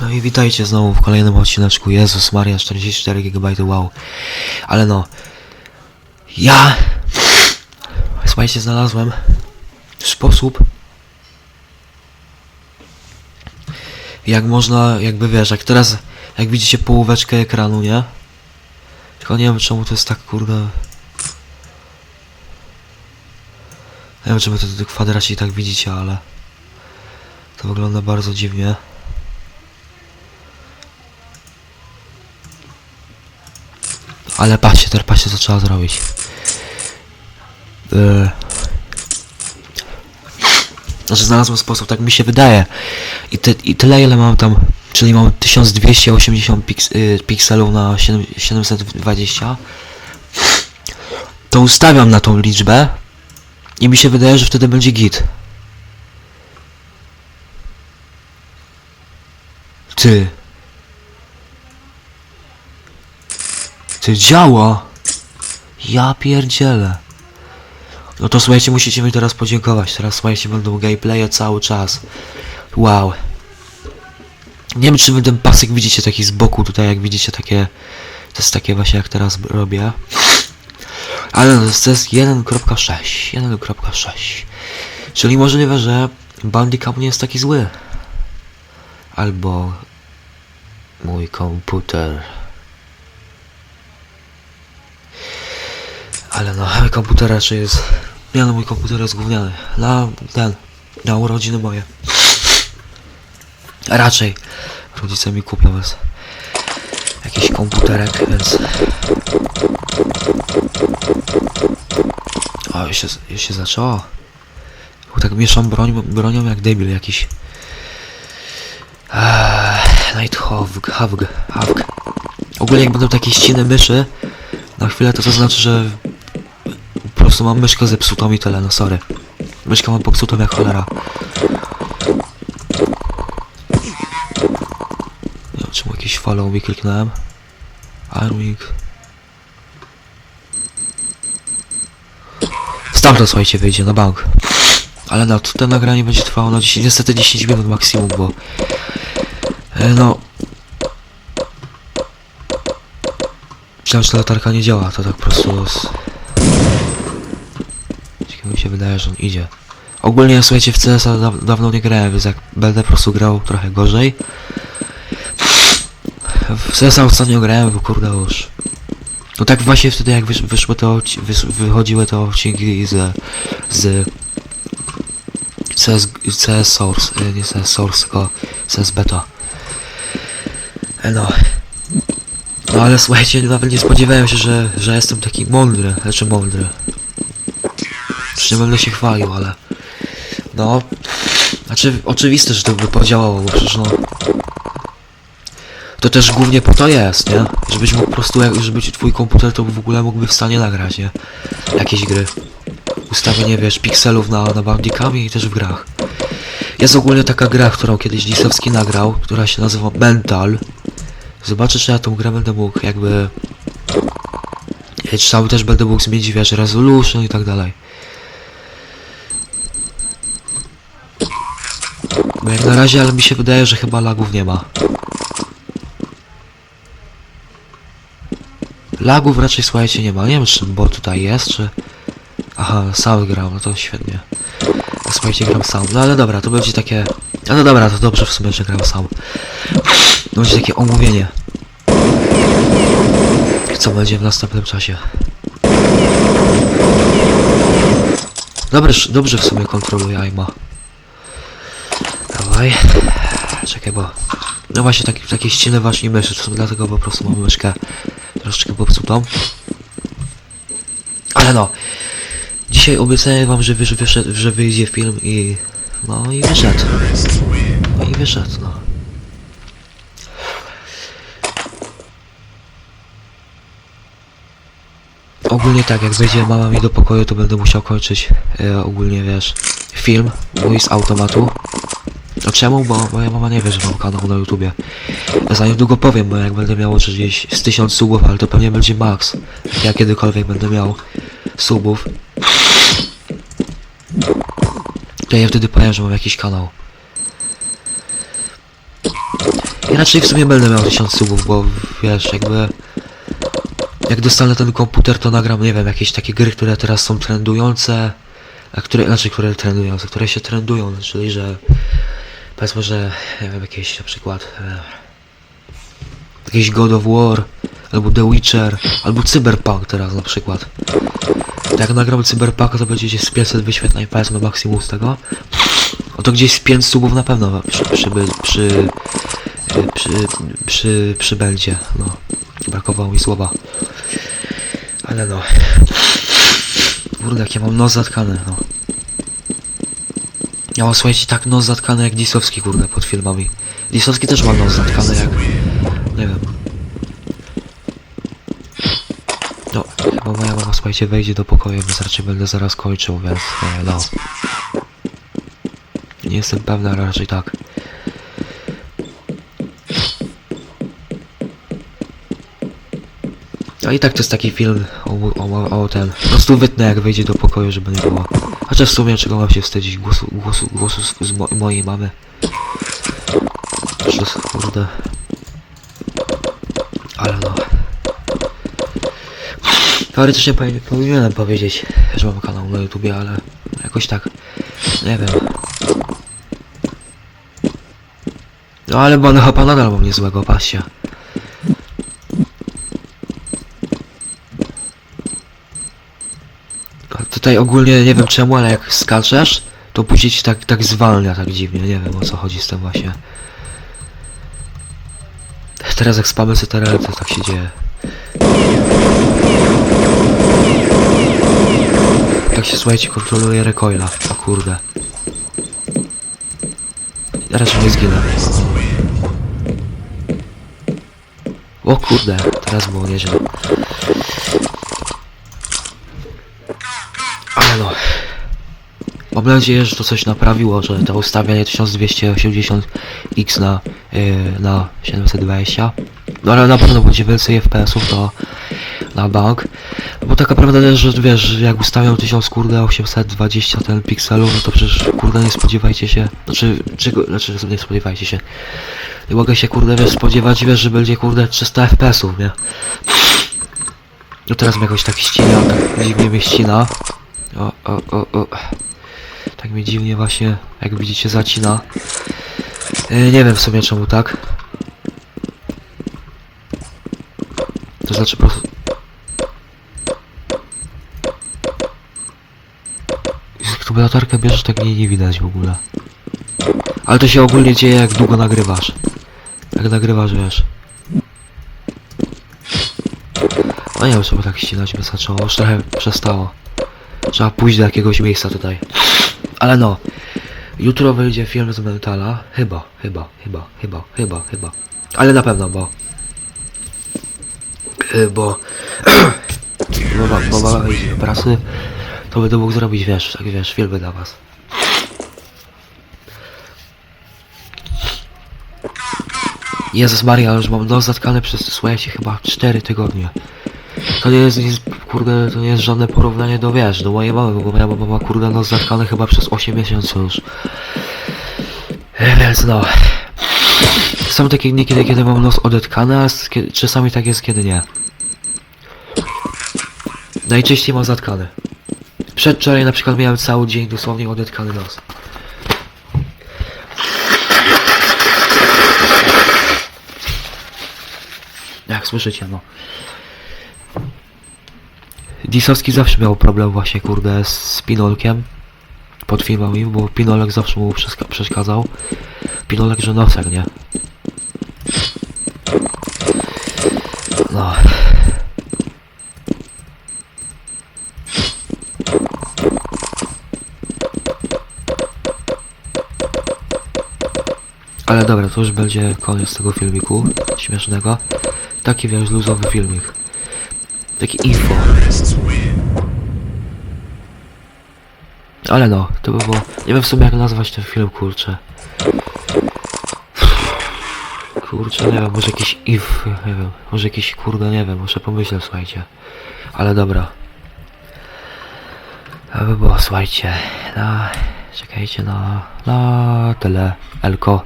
No i witajcie znowu w kolejnym odcineczku. Jezus Maria, 44 GB, wow. Ale no, ja, słuchajcie, znalazłem sposób, jak można, jakby wiesz, jak teraz, jak widzicie połóweczkę ekranu, nie? Tylko nie wiem czemu to jest tak, kurde... Nie wiem, wy to, to kwadracie tak widzicie, ale... To wygląda bardzo dziwnie. Ale patrzcie, teraz patrzcie co trzeba zrobić. Yy. Znaczy znalazłem sposób, tak mi się wydaje. I, ty, i tyle ile mam tam, czyli mam 1280 piks, yy, pikselów na 7, 720. To ustawiam na tą liczbę i mi się wydaje, że wtedy będzie git. Ty. Ty działa! Ja pierdzielę. No to słuchajcie, musicie mi teraz podziękować. Teraz słuchajcie, będą gameplaye cały czas. Wow. Nie wiem, czy wy ten pasek widzicie taki z boku tutaj, jak widzicie takie... To jest takie właśnie jak teraz robię. Ale no, to jest 1.6. 1.6. Czyli możliwe, że Bandicam nie jest taki zły. Albo... Mój komputer. Ale no, komputer raczej jest... Nie no, mój komputer jest gówniany. Na ten... Na urodziny moje. Raczej. Rodzice mi kupią. Jakiś komputerek, więc... O, już się, już się zaczęło. Tak mieszam broń, bronią jak debil jakiś. Eee, Night Havg, Havg, Havg. Ogólnie jak będą takie ściny myszy, na chwilę to to znaczy, że prostu mam myszkę zepsutą i tyle, no sorry. Myszkę mam popsutą jak cholera. No, czemu jakiś follow mi kliknąłem? Armik. Stamtąd słuchajcie wyjdzie na bank. Ale no, to nagranie będzie trwało no 10, niestety 10 minut maksimum, bo... E, no... Myślałem, że ta latarka nie działa, to tak po prostu się wydaje, że on idzie. Ogólnie słuchajcie, w CS-a da dawno nie grałem, więc jak będę po prostu grał trochę gorzej. W CS-a ostatnio grałem, bo kurde już... No tak właśnie wtedy jak wysz wys wychodziły te odcinki z... z... CS, CS Source, e, nie CS Source, tylko CS Beta. E, No. No ale słuchajcie, nawet nie spodziewałem się, że, że jestem taki mądry, znaczy mądry. Już nie będę się chwalił, ale... No... Znaczy, oczywiste, że to by podziałało, bo przecież no... To też głównie po to jest, nie? Żebyś mógł po prostu, jak, żeby twój komputer to w ogóle mógłby w stanie nagrać, nie? Jakieś gry. Ustawienie, wiesz, pikselów na, na bandikami i też w grach. Jest ogólnie taka gra, którą kiedyś Disowski nagrał, która się nazywa Mental. Zobaczę, czy ja tą grę będę mógł jakby... Czy tam też będę mógł zmienić, wiesz, resolution i tak dalej. Jak na razie, ale mi się wydaje, że chyba lagów nie ma. Lagów raczej, słuchajcie, nie ma. Nie wiem, czy bo tutaj jest, czy... Aha, sam gram, no to świetnie. Słuchajcie, gram sam. No ale dobra, to będzie takie... No dobra, to dobrze w sumie, że gram sam. To będzie takie omówienie. Co będzie w następnym czasie. Dobrze, dobrze w sumie kontroluję aima. Dawaj. Czekaj, bo... No właśnie, takie, takie ściny właśnie myszy, to dlatego po prostu mam myszkę troszeczkę popsutą. Ale no, dzisiaj obiecuję wam, że, wysz, wyszedł, że wyjdzie film i... No i wyszedł. No i wyszedł, no. Ogólnie tak, jak wejdzie mama mi do pokoju, to będę musiał kończyć e, ogólnie, wiesz, film mój z automatu. A czemu? Bo moja mama nie wie, że mam kanał na YouTubie. Ja za niedługo powiem, bo jak będę miał gdzieś z 1000 subów, ale to pewnie będzie max. Jak ja kiedykolwiek będę miał subów. To ja wtedy powiem, że mam jakiś kanał. Ja raczej w sumie będę miał 1000 subów, bo wiesz, jakby... Jak dostanę ten komputer, to nagram, nie wiem, jakieś takie gry, które teraz są trendujące, a które, znaczy, które trendujące, które się trendują, czyli, że powiedzmy, że, nie wiem, jakieś na przykład e, God of War, albo The Witcher, albo Cyberpunk teraz na przykład. To Jak nagram Cyberpunka, to będzie gdzieś z 500 wyświetleń, powiedzmy maksimum z tego. No to gdzieś z 5 subów na pewno przy, przy, przy, przy, przy, przy, przybędzie, no. Brakowało mi słowa. Ale no. Kurde, jak ja mam nos zatkany, no. Mam, słuchajcie, tak nos zatkany jak Disowski, kurde, pod filmami. Disowski też ma nos zatkany jak... Nie wiem. No, chyba moja mama, słuchajcie, wejdzie do pokoju, raczej będę zaraz kończył, więc e, no. Nie jestem pewna, raczej tak. No i tak to jest taki film o, o, o ten. Po prostu wytnę jak wejdzie do pokoju, żeby nie było. Chociaż w sumie czego mam się wstydzić? Głosu, głosu, głosu z, z mo mojej mamy. Że kurde. Ale no. Teoretycznie powin- powinienem powiedzieć, że mam kanał na YouTubie, ale jakoś tak. Nie wiem. No ale bo chyba nadal mam niezłego, patrzcie. A Tutaj ogólnie nie wiem czemu, ale jak skaczesz, to później ci tak, tak zwalnia tak dziwnie, nie wiem o co chodzi z tym właśnie. Teraz jak spamy CTRL, to tak się dzieje. Tak się słuchajcie, kontroluje recoila. O kurde. Ja raczej nie zginę. O kurde, teraz było nieźle. Mam nadzieję, że to coś naprawiło, że to ustawianie 1280x na, yy, na 720. No ale na pewno będzie więcej FPS-ów to na bank. Bo tak naprawdę też, że wiesz, jak ustawiam 1000 kurde 820 ten pikselów, no to przecież kurde nie spodziewajcie się. Znaczy, czego, znaczy nie spodziewajcie się. Nie mogę się kurde wiesz spodziewać, wiesz, że będzie kurde 300 FPS-ów, nie? No teraz mnie jakoś tak ścina, tak dziwnie mnie ścina. O, o, o, o. Tak mnie dziwnie właśnie, jak widzicie, zacina. Yy, nie wiem w sumie czemu tak. To znaczy po prostu... Jak tu latarkę bierzesz, tak jej nie widać w ogóle. Ale to się ogólnie dzieje jak długo nagrywasz. Jak nagrywasz, wiesz. No nie wiem, tak ścinać mnie zaczęło, już trochę przestało. Trzeba pójść do jakiegoś miejsca tutaj. Ale no. Jutro wyjdzie film z Mentala. Chyba, chyba, chyba, chyba, chyba, chyba. Ale na pewno, bo... Yy, bo... bo, bo, bo do pracy, to będę mógł zrobić, wiesz, tak wiesz, filmy dla was. Jezus Maria, już mam nos zatkany przez, słuchajcie, chyba 4 tygodnie. To nie jest kurde, to nie jest żadne porównanie do, wiesz, do mojej mamy, bo moja mama ma, kurde, nos zatkany chyba przez 8 miesięcy już. E, Więc no. Są takie dni, kiedy, kiedy mam nos odetkany, a kiedy, czasami tak jest, kiedy nie. Najczęściej mam zatkany. Przedwczoraj na przykład miałem cały dzień dosłownie odetkany nos. Jak słyszycie, no. Disowski zawsze miał problem właśnie, kurde, z Pinolkiem. Pod filmami, bo Pinolek zawsze mu przeszkadzał. Pinolek, że nosek, nie? No. Ale dobra, to już będzie koniec tego filmiku śmiesznego. Taki wiesz, luzowy filmik. Taki info. Ale no, to by było... Nie wiem w sumie jak nazwać ten film, kurczę. Kurczę, nie wiem, może jakiś if, nie wiem, może jakiś kurde, nie wiem, muszę pomyśleć, słuchajcie. Ale dobra. To by było, słuchajcie, na... Czekajcie, na... na tyle, Elko.